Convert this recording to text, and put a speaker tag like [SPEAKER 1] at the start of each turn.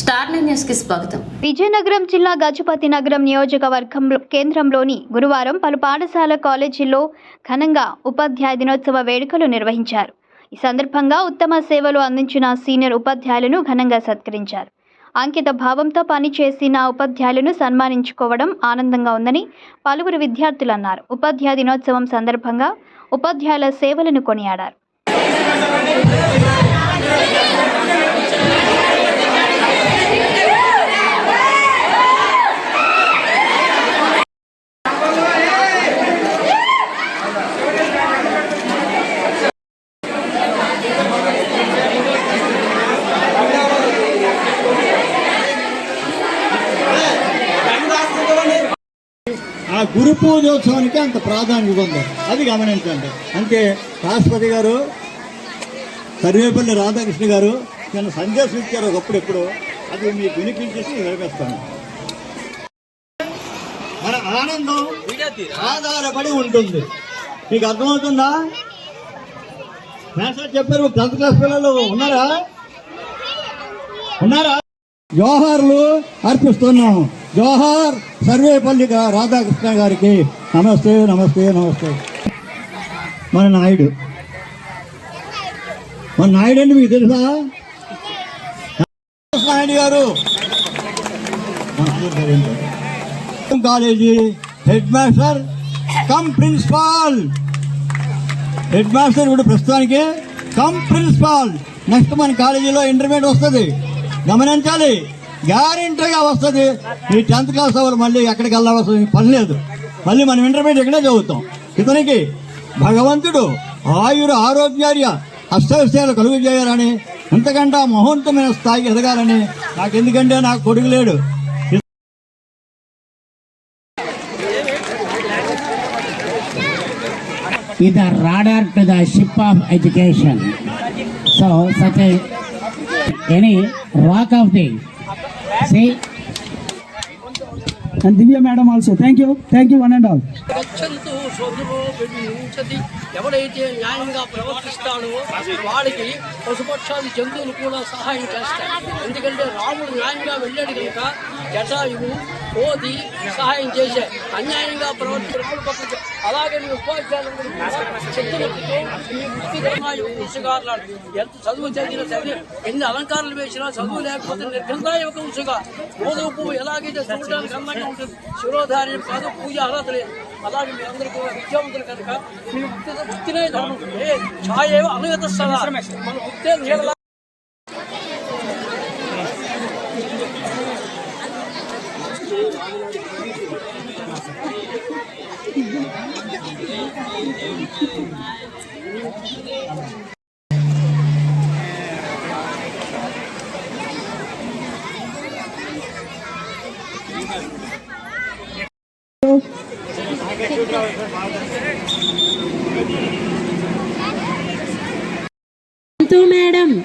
[SPEAKER 1] Star న్యూస్కి స్వాగతం.
[SPEAKER 2] విజయనగరం జిల్లా గజపతి నగరం నియోజకవర్గం కేంద్రంలోని గురువారం పలు పాఠశాల కాలేజీల్లో ఘనంగా ఉపాధ్యాయ దినోత్సవ వేడుకలు నిర్వహించారు. ఈ సందర్భంగా ఉత్తమ సేవలు అందించిన సీనియర్ ఉపాధ్యాయులను ఘనంగా సత్కరించారు. అంకిత భావంతో పనిచేసిన ఉపాధ్యాయులను సన్మానించుకోవడం ఆనందంగా ఉందని పలువురు విద్యార్థులు అన్నారు. ఉపాధ్యాయ దినోత్సవం సందర్భంగా ఉపాధ్యాయుల సేవలను కొనియాడారు.
[SPEAKER 3] గురు పూజోత్సవానికి అంత ప్రాధాన్యత ఉంది. అది గమనించండి. అంటే రాష్ట్రపతి గారు సర్వేపల్లి రాధాకృష్ణ గారు నేను సందేశం ఇచ్చారు ఒకప్పుడు ఎప్పుడు అది మీకు వినిపించేసి వినిపిస్తాను మన ఆనందం ఆధారపడి ఉంటుంది. మీకు అర్థమవుతుందా? మేసారి చెప్పారు టెన్త్ క్లాస్ పిల్లలు ఉన్నారా? ఉన్నారా? జోహార్లు అర్పిస్తున్నాము జోహార్ సర్వేపల్లి రాధాకృష్ణ గారికి నమస్తే నమస్తే నమస్తే. మన నాయుడు. మన నాయుడు అండి మీకు తెలుసా? Naidu garu. College head master cum principal. Head master ఇప్పుడు ప్రస్తుతానికి కమ్ ప్రిన్సిపాల్. నెక్స్ట్ మన కాలేజీలో ఇంటర్మీడియట్ వస్తుంది. గమనించాలి. గ్యారెంటీగా వస్తుంది. ఈ టెన్త్ క్లాస్ వాళ్ళు మళ్ళీ ఎక్కడికి వెళ్ళవలసిన పని లేదు. మళ్ళీ మనం ఇంటర్మీడియట్ ఇక్కడే చదువుతాం. ఇతనికి భగవంతుడు ఆయుర ఆరోగ్యార్య అష్టవిషయాలు కలుగు చేయాలని ఇంతకంటే మహోన్నతమైన స్థాయికి ఎదగాలని నాకు ఎందుకంటే నాకు కొడుకు లేడు.
[SPEAKER 4] Is the rudder the ship of education so So, any a any rock see
[SPEAKER 5] And Divya madam also. Thank you. Thank you one and all.
[SPEAKER 6] గచ్చంతు ఎవడైతే న్యాయంగా ప్రవర్తిస్తాడో వాడికి పశుపక్షాది జంతువులు కూడా సహాయం చేస్తాయి ఎందుకంటే రాముడు న్యాయంగా వెళ్ళాడు కనుక జటాయువు కోతి సహాయం చేశాయి అన్యాయంగా ప్రవర్తించిన అలాగే నీ ఉపాధ్యాయులు శక్తులతో ఈ వృత్తి ధర్మాయువు ఎంత చదువు చదివినా సరే ఎన్ని అలంకారాలు వేసినా చదువు లేకపోతే నిర్గంధాయుక కృషిగా గోధుమ పువ్వు ఎలాగైతే చూడడానికి అందంగా ఉంటుంది శిరోధారి కాదు పూజ అర్హత లేదు. అలాగే మీ అందరూ కూడా విద్యావంతులు కనుక మీ వృత్తి వృత్తినే ధర్మం. ఏ ఛాయ అనుగత సదా మన వృత్తే నీళ్ళ తో మేడం